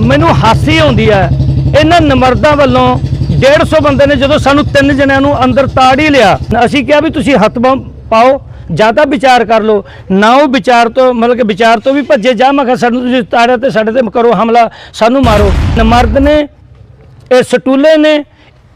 ਮੈਨੂੰ ਹਾਸੀ ਆਉਂਦੀ ਹੈ। ਇਹਨਾਂ ਨਮਰਦਾਂ ਵੱਲੋਂ 150 ਬੰਦੇ ਨੇ ਜਦੋਂ ਸਾਨੂੰ ਤਿੰਨ ਜਣਿਆਂ ਨੂੰ ਅੰਦਰ ਤਾੜ ਹੀ ਲਿਆ, ਅਸੀਂ ਕਿਹਾ ਵੀ ਤੁਸੀਂ ਹੱਥ ਬੰਮ ਪਾਓ ਜ਼ਿਆਦਾ ਵਿਚਾਰ ਕਰ ਲਓ। ਨਾ ਉਹ ਵਿਚਾਰ ਤੋਂ, ਮਤਲਬ ਕਿ ਵਿਚਾਰ ਤੋਂ ਵੀ ਭੱਜੇ, ਜਾ ਮੈਂ ਕਿਹਾ ਸਾਨੂੰ ਤੁਸੀਂ ਤਾੜਿਆ ਤੇ ਸਾਡੇ ਤੇ ਕਰੋ ਹਮਲਾ, ਸਾਨੂੰ ਮਾਰੋ। ਨਮਰਦ ਨੇ, ਇਹ ਸਟੂਲੇ ਨੇ,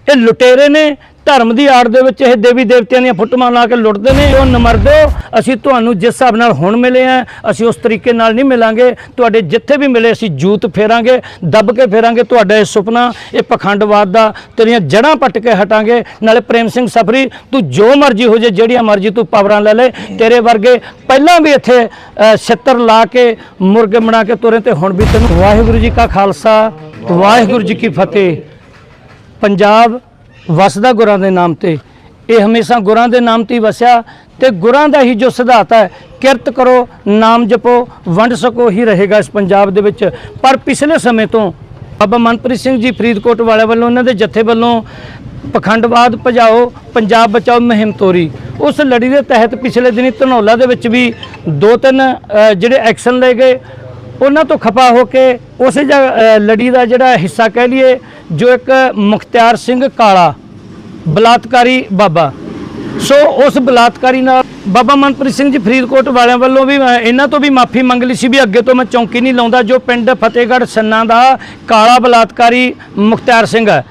ਇਹ ਲੁਟੇਰੇ ਨੇ ਧਰਮ ਦੀ ਆੜ ਦੇ ਵਿੱਚ ਇਹ ਦੇਵੀ ਦੇਵਤਿਆਂ ਦੀਆਂ ਫੁੱਟਮਾਂ ਲਾ ਕੇ ਲੁੱਟਦੇ ਨੇ, ਉਹ ਨਮਰਦੋ ਅਸੀਂ ਤੁਹਾਨੂੰ ਜਿਸ ਹਿਸਾਬ ਨਾਲ ਹੁਣ ਮਿਲੇ ਆ, ਅਸੀਂ ਉਸ ਤਰੀਕੇ ਨਾਲ ਨਹੀਂ ਮਿਲਾਂਗੇ। ਤੁਹਾਡੇ ਜਿੱਥੇ ਵੀ ਮਿਲੇ, ਅਸੀਂ ਜੂਤ ਫੇਰਾਂਗੇ, ਦੱਬ ਕੇ ਫੇਰਾਂਗੇ ਤੁਹਾਡਾ ਇਹ ਸੁਪਨਾ, ਇਹ ਪਖੰਡਵਾਦ ਦਾ, ਤੇਰੀਆਂ ਜੜਾਂ ਪੱਟ ਕੇ ਹਟਾਂਗੇ। ਨਾਲੇ ਪ੍ਰੇਮ ਸਿੰਘ ਸਫਰੀ, ਤੂੰ ਜੋ ਮਰਜ਼ੀ ਹੋ ਜੇ, ਜਿਹੜੀਆਂ ਮਰਜ਼ੀ ਤੂੰ ਪਾਵਰਾਂ ਲੈ ਲੈ, ਤੇਰੇ ਵਰਗੇ ਪਹਿਲਾਂ ਵੀ ਇੱਥੇ ਛਿੱਤਰ ਲਾ ਕੇ, ਮੁਰਗੇ ਬਣਾ ਕੇ ਤੁਰੇ ਤੇ ਹੁਣ ਵੀ ਤੈਨੂੰ ਵਾਹਿਗੁਰੂ ਜੀ ਕਾ ਖਾਲਸਾ, ਵਾਹਿਗੁਰੂ ਜੀ ਕੀ ਫਤਿਹ। ਪੰਜਾਬ ਵਸਦਾ ਗੁਰਾਂ ਦੇ ਨਾਮ ਤੇ। ਇਹ ਹਮੇਸ਼ਾ ਗੁਰਾਂ ਦੇ ਨਾਮ ਤੇ ਹੀ ਵਸਿਆ ਤੇ ਗੁਰਾਂ ਦਾ ਹੀ ਜੋ ਸਿਧਾਂਤ ਹੈ, ਕਿਰਤ ਕਰੋ, ਨਾਮ ਜਪੋ, ਵੰਡ ਸਕੋ, ਹੀ ਰਹੇਗਾ ਇਸ ਪੰਜਾਬ ਦੇ ਵਿੱਚ। ਪਰ ਪਿਛਲੇ ਸਮੇਂ ਤੋਂ ਬਾਬਾ ਮਨਪ੍ਰੀਤ ਸਿੰਘ ਜੀ ਫਰੀਦਕੋਟ ਵਾਲੇ ਵੱਲੋਂ ਉਹਨਾਂ ਦੇ ਜਥੇ ਵੱਲੋਂ ਪਖੰਡਵਾਦ ਭਜਾਓ, ਪੰਜਾਬ ਬਚਾਓ ਮੁਹਿੰਮ ਤੋਰੀ। ਉਸ ਲੜੀ ਦੇ ਤਹਿਤ ਪਿਛਲੇ ਦਿਨੀ ਧਨੌਲਾ ਦੇ ਵਿੱਚ ਵੀ ਦੋ ਤਿੰਨ ਜਿਹੜੇ ਐਕਸ਼ਨ ਲਏ ਗਏ ਉਹਨਾਂ ਤੋਂ ਖਪਾ ਹੋ ਕੇ ਉਸੇ ਜਗ੍ਹਾ, ਲੜੀ ਦਾ ਜਿਹੜਾ ਹਿੱਸਾ ਕਹਿ ਲਈਏ ਜੋ ਇੱਕ ਮੁਖਤਿਆਰ ਸਿੰਘ ਕਾਲਾ ਬਲਾਤਕਾਰੀ ਬਾਬਾ। ਸੋ ਉਸ ਬਲਾਤਕਾਰੀ ਨਾਲ ਬਾਬਾ ਮਨਪ੍ਰੀਤ ਸਿੰਘ ਜੀ ਫਰੀਦਕੋਟ ਵਾਲਿਆਂ ਵੱਲੋਂ ਵੀ ਇਹਨਾਂ ਤੋਂ ਵੀ ਮਾਫੀ ਮੰਗ ਲਈ ਸੀ ਵੀ ਅੱਗੇ ਤੋਂ ਮੈਂ ਚੌਂਕੀ ਨਹੀਂ ਲਾਉਂਦਾ ਜੋ ਪਿੰਡ ਫਤਿਹਗੜ੍ਹ ਸੰਨਾ ਦਾ ਕਾਲਾ ਬਲਾਤਕਾਰੀ ਮੁਖਤਿਆਰ ਸਿੰਘ ਹੈ।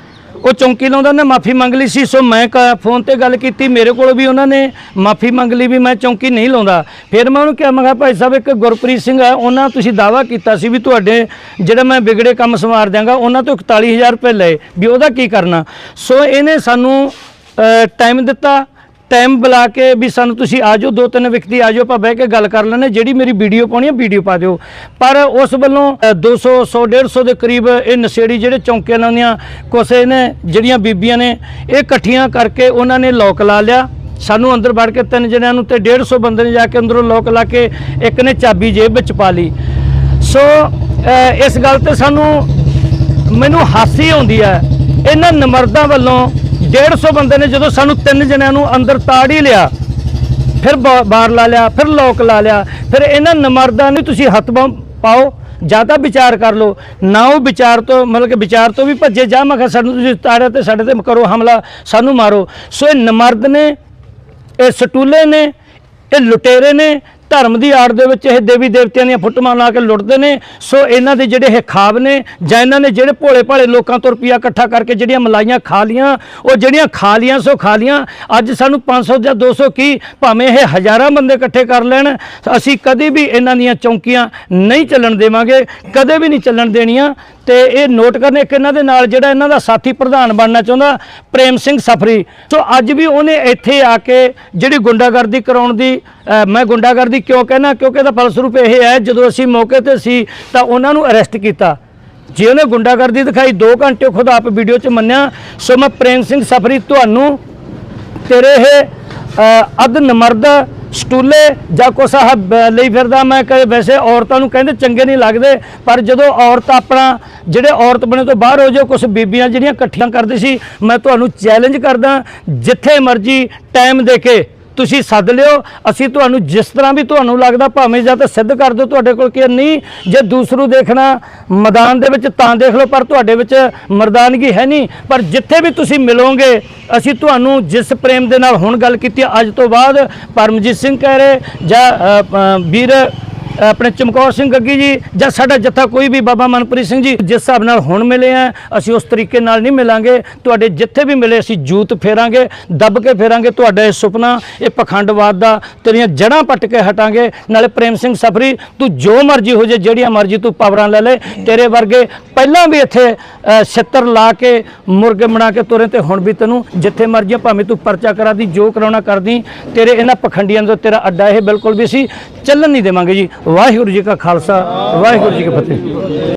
ਉਹ ਚੌਂਕੀ ਲਾਉਂਦਾ, ਉਹਨੇ ਮਾਫੀ ਮੰਗ ਲਈ ਸੀ। ਸੋ ਮੈਂ ਕ- ਫੋਨ ਤੇ ਗੱਲ ਕੀਤੀ, ਮੇਰੇ ਕੋਲ ਵੀ ਉਹਨਾਂ ਨੇ ਮਾਫੀ ਮੰਗ ਲਈ ਵੀ ਮੈਂ ਚੌਂਕੀ ਨਹੀਂ ਲਾਉਂਦਾ। ਫਿਰ ਮੈਂ ਉਹਨੂੰ ਕਿਹਾ, ਮੈਂ ਕਿਹਾ, ਭਾਈ ਸਾਹਿਬ, ਇੱਕ ਗੁਰਪ੍ਰੀਤ ਸਿੰਘ ਹੈ ਉਹਨਾਂ ਤੁਸੀਂ ਦਾਵਾ ਕੀਤਾ ਸੀ ਵੀ ਤੁਹਾਡੇ ਜਿਹੜਾ ਮੈਂ ਵਿਗੜੇ ਕੰਮ ਸੰਵਾਰ ਦਿਆਂਗਾ, ਉਹਨਾਂ ਤੋਂ 41000 ਰੁਪਏ ਲਏ, ਵੀ ਉਹਦਾ ਕੀ ਕਰਨਾ? ਸੋ ਇਹਨੇ ਸਾਨੂੰ ਟਾਈਮ ਦਿੱਤਾ। ਟਾਈਮ ਬੁਲਾ ਕੇ ਵੀ ਸਾਨੂੰ ਤੁਸੀਂ ਆਜੋ ਦੋ ਤਿੰਨ ਵਿਅਕਤੀ ਆਜੋ ਆਪਾਂ ਬਹਿ ਕੇ ਗੱਲ ਕਰ ਲੈਣੇ ਜਿਹੜੀ ਮੇਰੀ ਵੀਡੀਓ ਪਾਉਣੀ ਹੈ ਵੀਡੀਓ ਪਾ ਦਿਓ। ਪਰ ਉਸ ਵੱਲੋਂ ਅ, 200 100 150 ਦੇ ਕਰੀਬ ਇਹ ਨਸ਼ੇੜੀ ਜਿਹੜੇ ਚੌਂਕੇ ਨਾਲ ਦੀਆਂ ਕੁਛ ਨੇ ਜਿਹੜੀਆਂ ਬੀਬੀਆਂ ਨੇ ਇਹ ਇਕੱਠੀਆਂ ਕਰਕੇ ਉਹਨਾਂ ਨੇ ਲੋਕ ਲਾ ਲਿਆ। ਸਾਨੂੰ ਅੰਦਰ ਵੜ ਕੇ ਤਿੰਨ ਜਣਿਆਂ ਨੂੰ ਤੇ 150 ਬੰਦੇ ਨੇ ਜਾ ਕੇ ਅੰਦਰੋਂ ਲੋਕ ਲਾ ਕੇ ਇੱਕ ਨੇ ਚਾਬੀ ਜੇਬ ਵਿੱਚ ਪਾ ਲਈ। ਸੋ ਇਸ ਗੱਲ ਤੇ ਸਾਨੂੰ ਮੈਨੂੰ ਹਾਸੀ ਆਉਂਦੀ ਹੈ। ਇਹਨਾਂ ਨਮਰਦਾਂ ਵੱਲੋਂ 150 ਬੰਦੇ ਨੇ ਜਦੋਂ ਸਾਨੂੰ ਤਿੰਨ ਜਣਿਆਂ ਨੂੰ ਅੰਦਰ ਤਾੜ ਹੀ ਲਿਆ, ਫਿਰ ਬਾ- ਬਾਰ ਲਾ ਲਿਆ, ਫਿਰ ਲੋਕ ਲਾ ਲਿਆ, ਫਿਰ ਇਹਨਾਂ ਨਮਰਦਾਂ ਨੂੰ ਤੁਸੀਂ ਹੱਥ ਬੰਮ ਪਾਓ ਜ਼ਿਆਦਾ ਵਿਚਾਰ ਕਰ ਲਓ। ਨਾ ਉਹ ਵਿਚਾਰ ਤੋਂ, ਮਤਲਬ ਕਿ ਵਿਚਾਰ ਤੋਂ ਵੀ ਭੱਜੇ, ਜਾ ਮੈਂ ਕਿਹਾ ਸਾਨੂੰ ਤੁਸੀਂ ਤਾੜਿਆ ਤੇ ਸਾਡੇ ਤੇ ਕਰੋ ਹਮਲਾ, ਸਾਨੂੰ ਮਾਰੋ। ਸੋ ਇਹ ਨਮਰਦ ਨੇ, ਇਹ ਸਟੂਲੇ ਨੇ, ਇਹ ਲੁਟੇਰੇ ਨੇ ਧਰਮ ਦੀ ਆੜ ਦੇ ਵਿੱਚ ਇਹ ਦੇਵੀ ਦੇਵਤਿਆਂ ਦੀਆਂ ਫੁੱਟਮਾਂ ਲਾ ਕੇ ਲੁੱਟਦੇ ਨੇ। ਸੋ ਇਹਨਾਂ ਦੇ ਜਿਹੜੇ ਇਹ ਖਾਬ ਨੇ ਜਾਂ ਇਹਨਾਂ ਨੇ ਜਿਹੜੇ ਭੋਲੇ ਭਾਲੇ ਲੋਕਾਂ ਤੋਂ ਰੁਪਈਆ ਇਕੱਠਾ ਕਰਕੇ ਜਿਹੜੀਆਂ ਮਲਾਈਆਂ ਖਾ ਲੀਆਂ, ਉਹ ਜਿਹੜੀਆਂ ਖਾ ਲੀਆਂ, ਸੋ ਖਾ ਲੀਆਂ। ਅੱਜ ਸਾਨੂੰ 500 ਜਾਂ 200 ਕੀ ਭਾਵੇਂ ਇਹ ਹਜ਼ਾਰਾਂ ਬੰਦੇ ਇਕੱਠੇ ਕਰ ਲੈਣ, ਅਸੀਂ ਕਦੇ ਵੀ ਇਹਨਾਂ ਦੀਆਂ ਚੌਂਕੀਆਂ ਨਹੀਂ ਚੱਲਣ ਦੇਵਾਂਗੇ, ਕਦੇ ਵੀ ਨਹੀਂ ਚੱਲਣ ਦੇਣੀਆਂ। ਤੇ ਇਹ ਨੋਟ ਕਰਨੇ ਇੱਕ ਇਹਨਾਂ ਦੇ ਨਾਲ ਜਿਹੜਾ ਇਹਨਾਂ ਦਾ ਸਾਥੀ ਪ੍ਰਧਾਨ ਬਣਨਾ ਚਾਹੁੰਦਾ ਪ੍ਰੇਮ ਸਿੰਘ ਸਫਰੀ। ਸੋ ਅੱਜ ਵੀ ਉਹਨੇ ਇੱਥੇ ਆ ਕੇ ਜਿਹੜੀ ਗੁੰਡਾਗਰਦੀ ਕਰਾਉਣ ਦੀ ਮੈਂ ਗੁੰਡਾਗਰਦੀ ਕਿਉਂ ਕਹਿਣਾ? ਕਿਉਂਕਿ ਇਹਦਾ ਫਲਸਰੂਪ ਇਹ ਹੈ ਜਦੋਂ ਅਸੀਂ ਮੌਕੇ ਤੇ ਸੀ ਤਾਂ ਉਹਨਾਂ ਨੂੰ ਅਰੈਸਟ ਕੀਤਾ। ਜੇ ਉਹਨੇ ਗੁੰਡਾਗਰਦੀ ਦਿਖਾਈ 2 ਘੰਟੇ ਖੁਦ ਆਪ ਵੀਡੀਓ 'ਚ ਮੰਨਿਆ। ਸੋ ਮੈਂ ਪ੍ਰੇਮ ਸਿੰਘ ਸਫਰੀ ਤੁਹਾਨੂੰ ਤੇਰੇ ਇਹ ਅ, ਅੱਧ ਨਮਰਦ ਸਟੂਲੇ ਜਾਂ ਕੋ ਸਾਹਿਬ ਲਈ ਫਿਰਦਾ ਮੈਂ ਕਹੇ ਵੈਸੇ ਔਰਤਾਂ ਨੂੰ ਕਹਿੰਦੇ ਚੰਗੇ ਨਹੀਂ ਲੱਗਦੇ ਪਰ ਜਦੋਂ ਔਰਤ ਆਪਣਾ ਜਿਹੜੇ ਔਰਤ ਬਣੇ ਤੋਂ ਬਾਹਰ ਹੋ ਜਾਓ ਕੁਝ ਬੀਬੀਆਂ ਜਿਹੜੀਆਂ ਇਕੱਠੀਆਂ ਕਰਦੇ ਸੀ, ਮੈਂ ਤੁਹਾਨੂੰ ਚੈਲੰਜ ਕਰਦਾ, ਜਿੱਥੇ ਮਰਜ਼ੀ ਟਾਈਮ ਦੇ ਕੇ ਤੁਸੀਂ ਸੱਦ ਲਿਓ, ਅਸੀਂ ਤੁਹਾਨੂੰ ਜਿਸ ਤਰ੍ਹਾਂ ਵੀ ਤੁਹਾਨੂੰ ਲੱਗਦਾ ਭਾਵੇਂ ਜਾਂ ਤਾਂ ਸਿੱਧ ਕਰ ਦਿਓ ਤੁਹਾਡੇ ਕੋਲ ਕਿ ਨਹੀਂ, ਜੇ ਦੂਸਰੂ ਦੇਖਣਾ ਮੈਦਾਨ ਦੇ ਵਿੱਚ ਤਾਂ ਦੇਖ ਲਓ, ਪਰ ਤੁਹਾਡੇ ਵਿੱਚ ਮਰਦਾਨਗੀ ਹੈ ਨਹੀਂ। ਪਰ ਜਿੱਥੇ ਵੀ ਤੁਸੀਂ ਮਿਲੋਗੇ, ਅਸੀਂ ਤੁਹਾਨੂੰ ਜਿਸ ਪ੍ਰੇਮ ਦੇ ਨਾਲ ਹੁਣ ਗੱਲ ਕੀਤੀ, ਅੱਜ ਤੋਂ ਬਾਅਦ ਪਰਮਜੀਤ ਸਿੰਘ ਕਹਿ ਰਹੇ ਜਾਂ ਵੀਰ ਆਪਣੇ ਚਮਕੌਰ ਸਿੰਘ ਗੱਗੀ ਜੀ ਜਾਂ ਸਾਡਾ ਜੱਥਾ ਕੋਈ ਵੀ ਬਾਬਾ ਮਨਪ੍ਰੀਤ ਸਿੰਘ ਜੀ, ਜਿਸ ਹਿਸਾਬ ਨਾਲ ਹੁਣ ਮਿਲੇ ਆ, ਅਸੀਂ ਉਸ ਤਰੀਕੇ ਨਾਲ ਨਹੀਂ ਮਿਲਾਂਗੇ। ਤੁਹਾਡੇ ਜਿੱਥੇ ਵੀ ਮਿਲੇ, ਅਸੀਂ ਜੂਤ ਫੇਰਾਂਗੇ, ਦੱਬ ਕੇ ਫੇਰਾਂਗੇ ਤੁਹਾਡਾ ਇਹ ਸੁਪਨਾ, ਇਹ ਪਖੰਡਵਾਦ ਦਾ, ਤੇਰੀਆਂ ਜੜਾਂ ਪੱਟ ਕੇ ਹਟਾਂਗੇ। ਨਾਲੇ ਪ੍ਰੇਮ ਸਿੰਘ ਸਫਰੀ, ਤੂੰ ਜੋ ਮਰਜ਼ੀ ਹੋ ਜੇ, ਜਿਹੜੀਆਂ ਮਰਜ਼ੀ ਤੂੰ ਪਾਵਰਾਂ ਲੈ ਲੈ, ਤੇਰੇ ਵਰਗੇ ਪਹਿਲਾਂ ਵੀ ਇੱਥੇ ਛਿੱਤਰ ਲਾ ਕੇ, ਮੁਰਗੇ ਬਣਾ ਕੇ ਤੁਰੇ ਤੇ ਹੁਣ ਵੀ ਤੈਨੂੰ ਜਿੱਥੇ ਮਰਜ਼ੀ ਭਾਵੇਂ ਤੂੰ ਪਰਚਾ ਕਰਾ ਦੀ, ਜੋ ਕਰਾਉਣਾ ਕਰਦੀ, ਤੇਰੇ ਇਹਨਾਂ ਪਖੰਡੀਆਂ ਦਾ ਤੇਰਾ ਅੱਡਾ ਇਹ ਬਿਲਕੁਲ ਵੀ ਅਸੀਂ ਚੱਲਣ ਨਹੀਂ ਦੇਵਾਂਗੇ ਜੀ। ਵਾਹਿਗੁਰੂ ਜੀ ਕਾ ਖਾਲਸਾ, ਵਾਹਿਗੁਰੂ ਜੀ ਕੀ ਫਤਿਹ।